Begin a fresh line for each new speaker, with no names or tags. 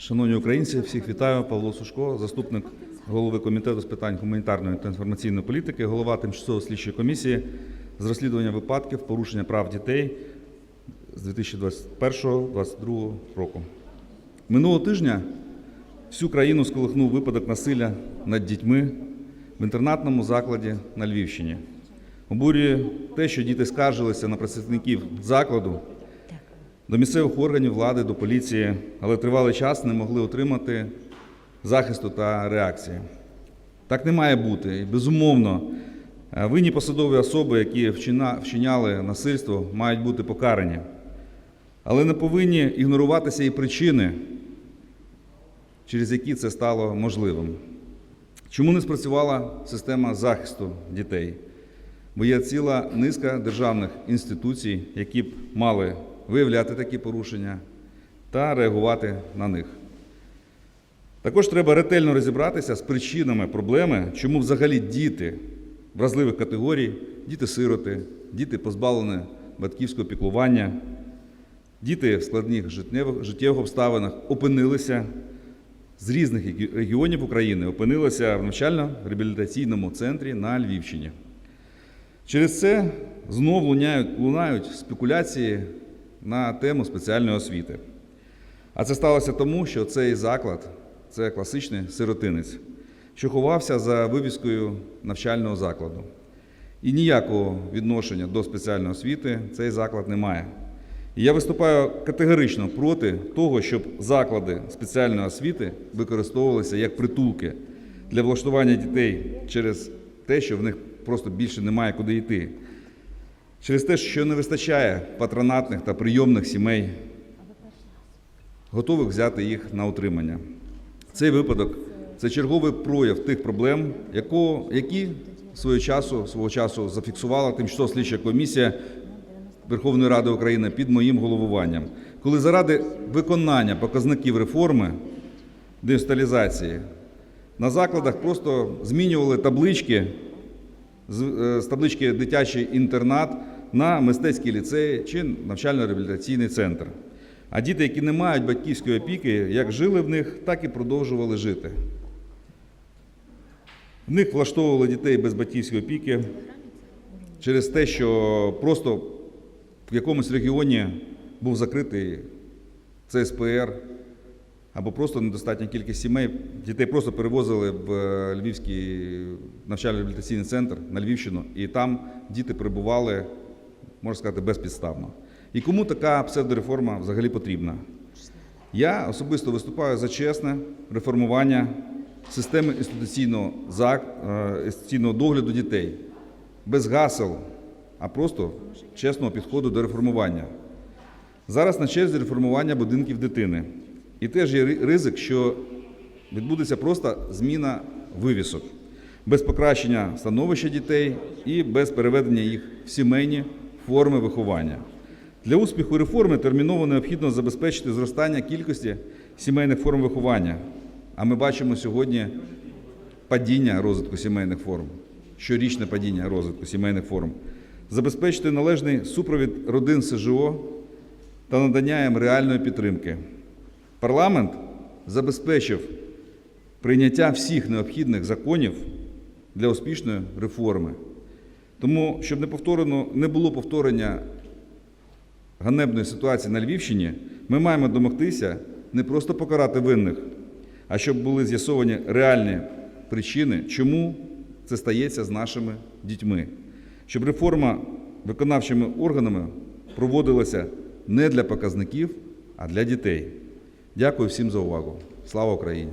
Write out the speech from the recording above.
Шановні українці, всіх вітаю. Павло Сушко, заступник голови комітету з питань гуманітарної та інформаційної політики, голова тимчасової слідчої комісії з розслідування випадків порушення прав дітей з 2021-2022 року. Минулого тижня всю країну сколихнув випадок насилля над дітьми в інтернатному закладі на Львівщині. Обурює те, що діти скаржилися на працівників закладу до місцевих органів влади, до поліції, але тривалий час не могли отримати захисту та реакції. Так не має бути. І, безумовно, е, винні посадові особи, які вчиняли насильство, мають бути покарані. Але не повинні ігноруватися і причини, через які це стало можливим. Чому не спрацювала система захисту дітей? Бо є ціла низка державних інституцій, які б мали виявляти такі порушення та реагувати на них. Також треба ретельно розібратися з причинами проблеми, чому взагалі діти вразливих категорій, діти-сироти, діти позбавлені батьківського піклування, діти в складних життєвих, обставинах опинилися з різних регіонів України, опинилися в навчально-реабілітаційному центрі на Львівщині. Через це знов лунають спекуляції на тему спеціальної освіти. А це сталося тому, що цей заклад це класичний сиротинець, що ховався за вивіскою навчального закладу. І ніякого відношення до спеціальної освіти цей заклад не має. І я виступаю категорично проти того, щоб заклади спеціальної освіти використовувалися як притулки для влаштування дітей через те, що в них просто більше немає куди йти. Через те, що не вистачає патронатних та прийомних сімей, готових взяти їх на утримання. Цей випадок це черговий прояв тих проблем, які свого часу, свого часу зафіксувала тимчасова слідча комісія Верховної Ради України під моїм головуванням, коли заради виконання показників реформи деінсталізації на закладах просто змінювали таблички з, е, таблички дитячий інтернат на мистецький ліцей чи навчально-реабілітаційний центр. А діти, які не мають батьківської опіки, як жили в них, так і продовжували жити. В них влаштовували дітей без батьківської опіки через те, що просто в якомусь регіоні був закритий ЦСПР, або просто недостатня кількість сімей. Дітей просто перевозили в е, Львівський навчально-реабілітаційний центр на Львівщину, і там діти перебували, можна сказати, безпідставно. І кому така псевдореформа взагалі потрібна? Я особисто виступаю за чесне реформування системи інституційного, е, інституційного догляду дітей без гасел, а просто чесного підходу до реформування. Зараз на черзі реформування будинків дитини. І теж є ризик, що відбудеться просто зміна вивісок, без покращення становища дітей і без переведення їх в сімейні форми виховання. Для успіху реформи терміново необхідно забезпечити зростання кількості сімейних форм виховання. А ми бачимо сьогодні падіння розвитку сімейних форм, щорічне падіння розвитку сімейних форм, забезпечити належний супровід родин СЖО та надання їм реальної підтримки. Парламент забезпечив прийняття всіх необхідних законів для успішної реформи. Тому, щоб не повторено, не було повторення ганебної ситуації на Львівщині, ми маємо домогтися не просто покарати винних, а щоб були з'ясовані реальні причини, чому це стається з нашими дітьми. Щоб реформа виконавчими органами проводилася не для показників, а для дітей. Дякую всім за увагу. Слава Україні!